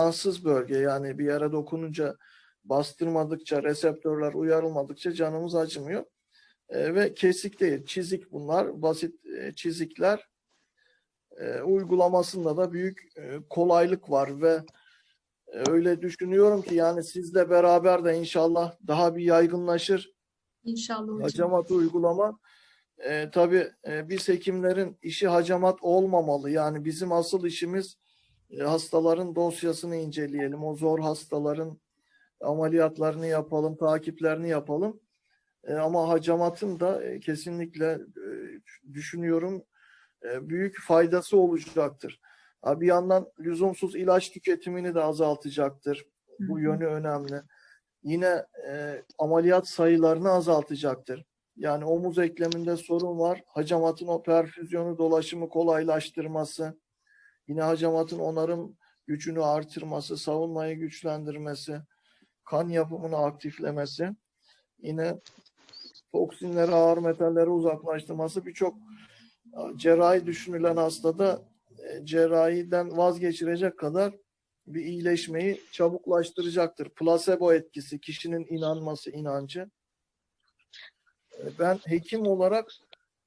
cansız bölge yani bir yere dokununca bastırmadıkça, reseptörler uyarılmadıkça canımız acımıyor. E, ve kesik değil, çizik bunlar. Basit e, çizikler. E, uygulamasında da büyük e, kolaylık var ve e, öyle düşünüyorum ki yani sizle beraber de inşallah daha bir yaygınlaşır. İnşallah hocam. Hacamat uygulama. E, tabii e, biz hekimlerin işi hacamat olmamalı. Yani bizim asıl işimiz hastaların dosyasını inceleyelim. O zor hastaların ameliyatlarını yapalım, takiplerini yapalım. E, ama hacamatın da e, kesinlikle e, düşünüyorum e, büyük faydası olacaktır. Bir yandan lüzumsuz ilaç tüketimini de azaltacaktır. Bu yönü önemli. Yine e, ameliyat sayılarını azaltacaktır. Yani omuz ekleminde sorun var. Hacamatın o perfüzyonu dolaşımı kolaylaştırması, yine hacamatın onarım gücünü artırması, savunmayı güçlendirmesi, kan yapımını aktiflemesi, yine toksinleri, ağır metalleri uzaklaştırması birçok e, cerrahi düşünülen hastada e, cerrahiden vazgeçirecek kadar bir iyileşmeyi çabuklaştıracaktır. Plasebo etkisi, kişinin inanması, inancı. E, Ben hekim olarak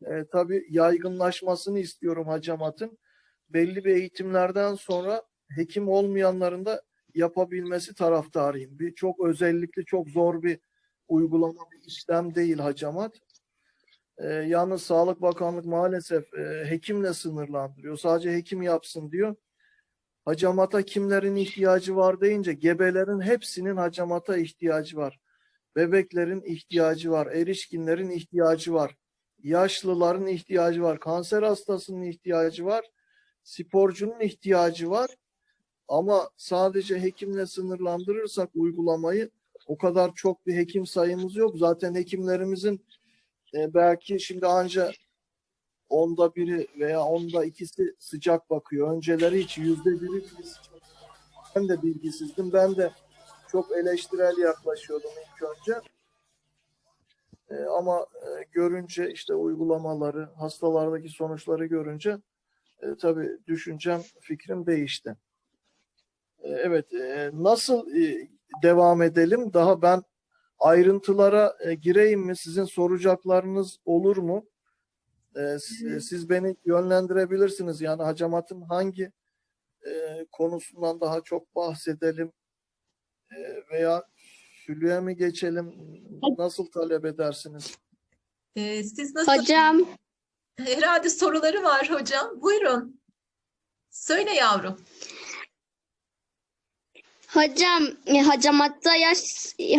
e, tabii yaygınlaşmasını istiyorum hacamatın. Belli bir eğitimlerden sonra hekim olmayanların da yapabilmesi taraftarıyım. Bir çok özellikle çok zor bir uygulama bir işlem değil hacamat. E, yalnız Sağlık Bakanlık maalesef e, hekimle sınırlandırıyor. Sadece hekim yapsın diyor. Hacamata kimlerin ihtiyacı var deyince gebelerin hepsinin hacamata ihtiyacı var. Bebeklerin ihtiyacı var, erişkinlerin ihtiyacı var, yaşlıların ihtiyacı var, kanser hastasının ihtiyacı var, sporcunun ihtiyacı var. Ama sadece hekimle sınırlandırırsak uygulamayı o kadar çok bir hekim sayımız yok. Zaten hekimlerimizin e, belki şimdi anca onda biri veya onda ikisi sıcak bakıyor. Önceleri hiç yüzde biri. Ben de bilgisizdim. Ben de çok eleştirel yaklaşıyordum ilk önce. E, ama e, görünce işte uygulamaları, hastalardaki sonuçları görünce e, tabii düşüncem, fikrim değişti. E, evet, e, nasıl e, devam edelim? Daha ben ayrıntılara e, gireyim mi? Sizin soracaklarınız olur mu? E, s- Evet. siz beni yönlendirebilirsiniz. Yani hacamatın hangi e, konusundan daha çok bahsedelim E, veya sülüğe mi geçelim? Nasıl talep edersiniz? Ee, siz nasıl? Hocam, Herhalde soruları var hocam. Buyurun. Söyle yavrum. hocam e, hacamatta yaş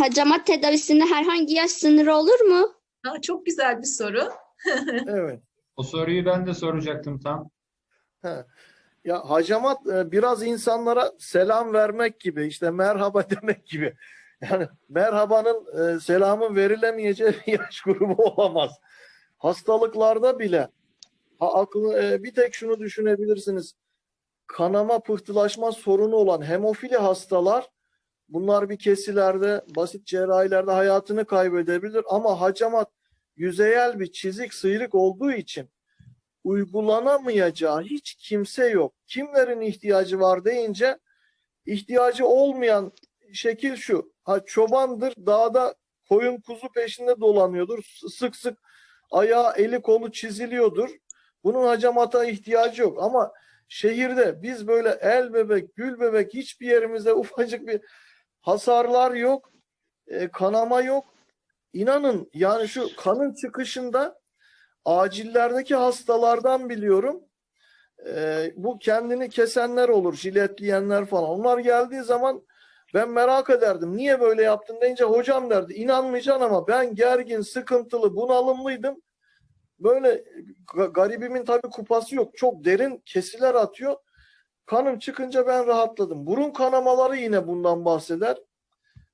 hacamat tedavisinde herhangi yaş sınırı olur mu? Ha, çok güzel bir soru. Evet. O soruyu ben de soracaktım tam. He. Ya hacamat e, biraz insanlara selam vermek gibi, işte merhaba demek gibi. Yani merhabanın e, selamın verilemeyeceği bir yaş grubu olamaz. Hastalıklarda bile ha, aklı, e, bir tek şunu düşünebilirsiniz. Kanama, pıhtılaşma sorunu olan hemofili hastalar bunlar bir kesilerde, basit cerrahilerde hayatını kaybedebilir ama hacamat yüzeyel bir çizik, sıyrık olduğu için uygulanamayacağı hiç kimse yok. Kimlerin ihtiyacı var deyince ihtiyacı olmayan şekil şu. Ha çobandır dağda koyun kuzu peşinde dolanıyordur. Sık sık ayağı eli kolu çiziliyordur. Bunun hacamata ihtiyacı yok ama şehirde biz böyle el bebek, gül bebek hiçbir yerimizde ufacık bir hasarlar yok. e, kanama yok. İnanın yani şu kanın çıkışında acillerdeki hastalardan biliyorum. Ee, bu kendini kesenler olur, jiletleyenler falan. Onlar geldiği zaman ben merak ederdim. Niye böyle yaptın deyince hocam derdi. İnanmayacaksın ama ben gergin, sıkıntılı, bunalımlıydım. Böyle ga- garibimin tabii kupası yok. Çok derin kesiler atıyor. Kanım çıkınca ben rahatladım. Burun kanamaları yine bundan bahseder.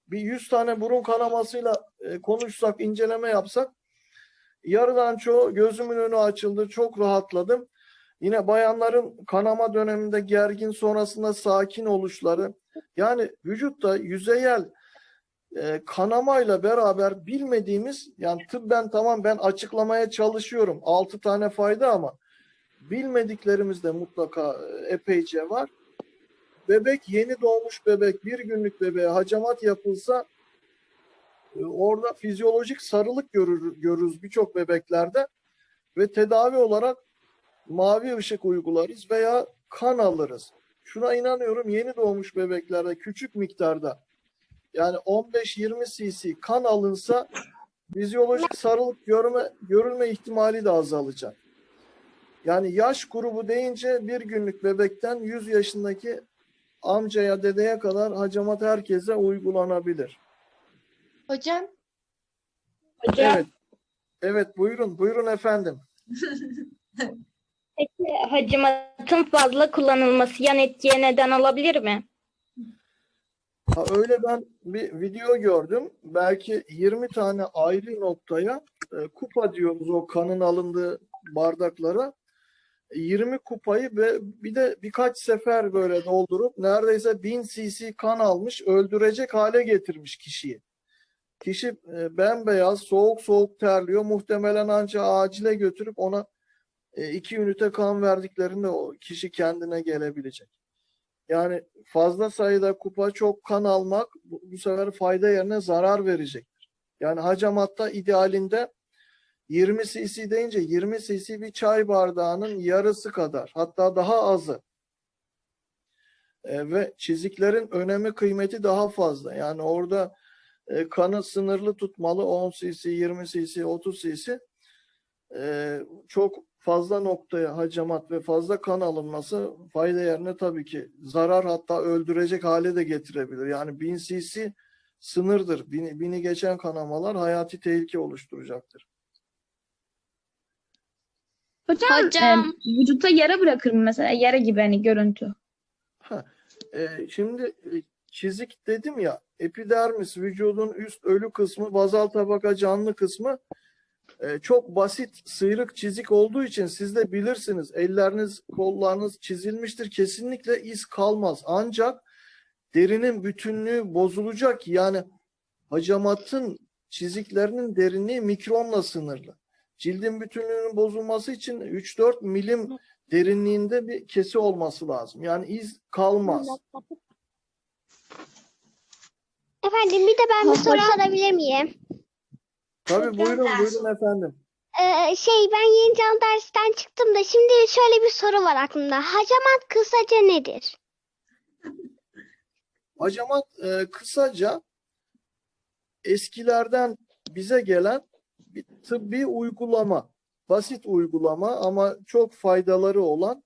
Bir 100 tane burun kanamasıyla e, konuşsak, inceleme yapsak Yarıdan çoğu gözümün önü açıldı. Çok rahatladım. Yine bayanların kanama döneminde gergin sonrasında sakin oluşları. Yani vücutta yüzeyel e, kanamayla beraber bilmediğimiz yani tıbben tamam ben açıklamaya çalışıyorum. 6 tane fayda ama bilmediklerimiz de mutlaka e, epeyce var. bebek yeni doğmuş bebek bir günlük bebeğe hacamat yapılsa e, orada fizyolojik sarılık görür, görürüz birçok bebeklerde ve tedavi olarak mavi ışık uygularız veya kan alırız. Şuna inanıyorum yeni doğmuş bebeklerde küçük miktarda yani 15-20 cc kan alınsa fizyolojik sarılık görme, görülme ihtimali de azalacak. Yani yaş grubu deyince bir günlük bebekten 100 yaşındaki amcaya dedeye kadar hacamat herkese uygulanabilir. Hocam, Evet. Evet buyurun buyurun efendim. peki hacamatın fazla kullanılması yan etkiye neden olabilir mi? Ha, öyle ben bir video gördüm. Belki 20 tane ayrı noktaya e, kupa diyoruz o kanın alındığı bardaklara. E, 20 kupayı ve bir de birkaç sefer böyle doldurup neredeyse 1000 cc kan almış, öldürecek hale getirmiş kişiyi. Kişi e, bembeyaz, soğuk soğuk terliyor. Muhtemelen anca acile götürüp ona e, iki ünite kan verdiklerinde o kişi kendine gelebilecek. Yani fazla sayıda kupa çok kan almak bu, bu sefer fayda yerine zarar verecektir. Yani hacamatta idealinde 20 cc deyince 20 cc bir çay bardağının yarısı kadar hatta daha azı. E, ve çiziklerin önemi kıymeti daha fazla. Yani orada e, kanı sınırlı tutmalı 10 cc, 20 cc, 30 cc. E, çok fazla noktaya hacamat ve fazla kan alınması fayda yerine tabii ki zarar hatta öldürecek hale de getirebilir. Yani 1000 cc sınırdır. Bini, bini geçen kanamalar hayati tehlike oluşturacaktır. Hocam, Hocam. e, vücutta yara bırakır mı mesela? Yara gibi hani görüntü. Ee, şimdi e, çizik dedim ya epidermis vücudun üst ölü kısmı bazal tabaka canlı kısmı e, çok basit sıyrık çizik olduğu için siz de bilirsiniz elleriniz kollarınız çizilmiştir kesinlikle iz kalmaz ancak derinin bütünlüğü bozulacak yani hacamatın çiziklerinin derinliği mikronla sınırlı. Cildin bütünlüğünün bozulması için 3-4 milim derinliğinde bir kesi olması lazım. Yani iz kalmaz. Efendim bir de ben bir soru Hocam. sorabilir miyim? Tabii buyurun buyurun efendim. Ee, şey ben yeni can dersten çıktım da şimdi şöyle bir soru var aklımda. Hacamat kısaca nedir? Hacamat e, kısaca eskilerden bize gelen bir tıbbi uygulama. Basit uygulama ama çok faydaları olan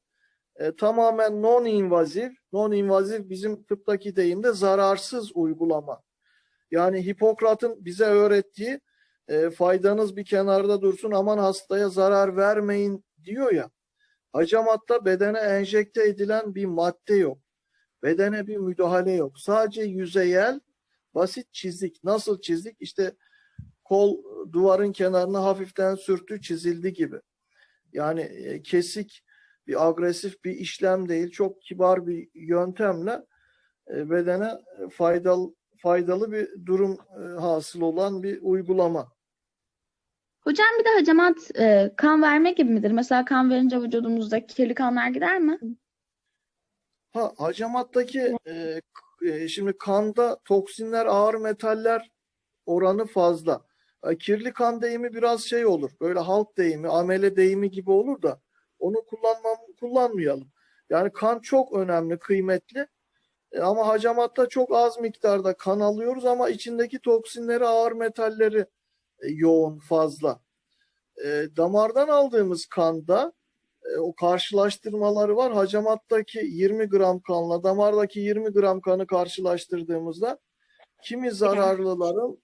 e, tamamen non-invazif. Non-invazif bizim tıptaki deyimde zararsız uygulama. Yani Hipokrat'ın bize öğrettiği e, faydanız bir kenarda dursun aman hastaya zarar vermeyin diyor ya. Hacamatta bedene enjekte edilen bir madde yok. Bedene bir müdahale yok. Sadece yüzeyel basit çizik. Nasıl çizik? İşte kol duvarın kenarına hafiften sürtü çizildi gibi. Yani e, kesik bir agresif bir işlem değil. Çok kibar bir yöntemle e, bedene faydalı faydalı bir durum e, hasıl olan bir uygulama. Hocam bir de hacamat e, kan verme gibi midir? Mesela kan verince vücudumuzdaki kirli kanlar gider mi? Ha, hacamattaki e, e, şimdi kanda toksinler, ağır metaller oranı fazla. E, kirli kan deyimi biraz şey olur. Böyle halk deyimi, amele deyimi gibi olur da onu kullanmam kullanmayalım. Yani kan çok önemli, kıymetli. E, ama hacamatta çok az miktarda kan alıyoruz ama içindeki toksinleri, ağır metalleri yoğun, fazla. E, damardan aldığımız kanda e, o karşılaştırmaları var. Hacamattaki 20 gram kanla damardaki 20 gram kanı karşılaştırdığımızda kimi zararlıların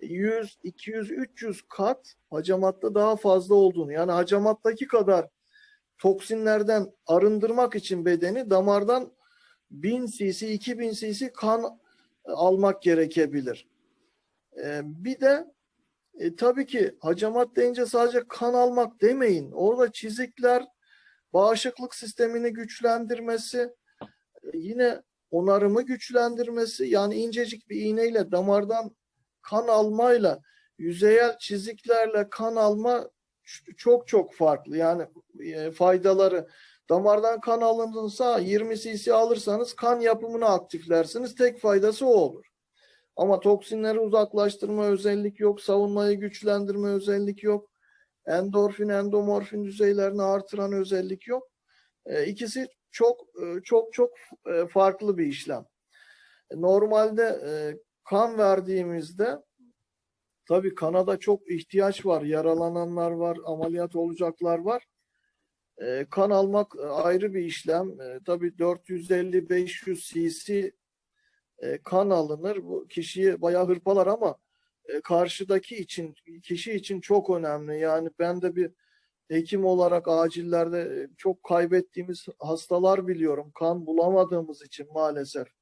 100, 200, 300 kat hacamatta daha fazla olduğunu yani hacamattaki kadar toksinlerden arındırmak için bedeni damardan 1000 cc, 2000 cc kan e, almak gerekebilir. E, bir de e, tabii ki hacamat deyince sadece kan almak demeyin. Orada çizikler, bağışıklık sistemini güçlendirmesi, e, yine onarımı güçlendirmesi, yani incecik bir iğneyle damardan kan almayla, yüzeyel çiziklerle kan alma çok çok farklı. Yani e, faydaları Damardan kan alınırsa 20 cc alırsanız kan yapımını aktiflersiniz. Tek faydası o olur. Ama toksinleri uzaklaştırma özellik yok, savunmayı güçlendirme özellik yok. Endorfin, endomorfin düzeylerini artıran özellik yok. E, İkisi çok e, çok çok e, farklı bir işlem. Normalde e, kan verdiğimizde tabii kana da çok ihtiyaç var. Yaralananlar var, ameliyat olacaklar var. Kan almak ayrı bir işlem. E, tabii 450-500 cc e, kan alınır. Bu kişiyi bayağı hırpalar ama e, karşıdaki için, kişi için çok önemli. Yani ben de bir hekim olarak acillerde e, çok kaybettiğimiz hastalar biliyorum. Kan bulamadığımız için maalesef.